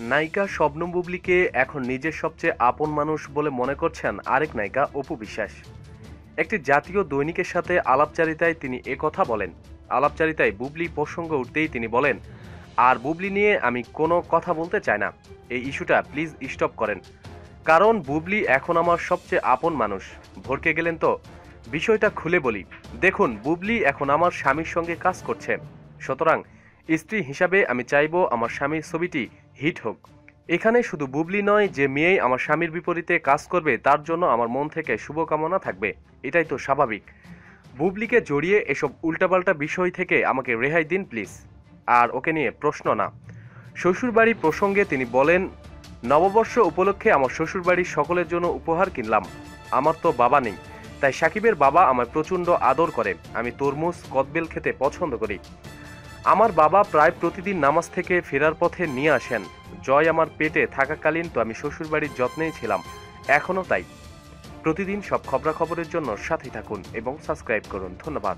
নায়িকা শবনম বুবলিকে এখন নিজের সবচেয়ে আপন মানুষ বলে মনে করছেন আরেক নায়িকা অপু বিশ্বাস। একটি জাতীয় দৈনিকের সাথে আলাপচারিতায় তিনি কথা বলেন। আলাপচারিতায় বুবলি প্রসঙ্গ উঠতেই তিনি বলেন, আর বুবলি নিয়ে আমি কোনো কথা বলতে চাই না। এই ইস্যুটা প্লিজ স্টপ করেন। কারণ বুবলি এখন আমার সবচেয়ে আপন মানুষ। ভরকে গেলেন তো? বিষয়টা খুলে বলি। দেখুন, বুবলি এখন আমার স্বামীর সঙ্গে কাজ করছে। সুতরাং স্ত্রী হিসাবে আমি চাইব আমার স্বামীর ছবিটি হিট হোক। এখানে শুধু বুবলি নয়, যে মেয়েই আমার স্বামীর বিপরীতে কাজ করবে, তার জন্য আমার মন থেকে শুভকামনা থাকবে। এটাই তো স্বাভাবিক। বুবলিকে জড়িয়ে এসব উল্টাপাল্টা বিষয় থেকে আমাকে রেহাই দিন, প্লিজ। আর ওকে নিয়ে প্রশ্ন না। শ্বশুরবাড়ি প্রসঙ্গে তিনি বলেন, নববর্ষ উপলক্ষে আমার শ্বশুরবাড়ির সকলের জন্য উপহার কিনলাম। আমার তো বাবা নেই, তাই সাকিবের বাবা আমায় প্রচণ্ড আদর করে। আমি তরমুজ, কদবেল খেতে পছন্দ করি। আমার বাবা প্রায় প্রতিদিন নামাজ থেকে ফেরার পথে নিয়ে আসেন। জয় আমার পেটে থাকাকালীন তো আমি শ্বশুরবাড়ির যত্নেই ছিলাম। এখনও তাই। প্রতিদিন সব খবরাখবরের জন্য সাথে থাকুন এবং সাবস্ক্রাইব করুন। ধন্যবাদ।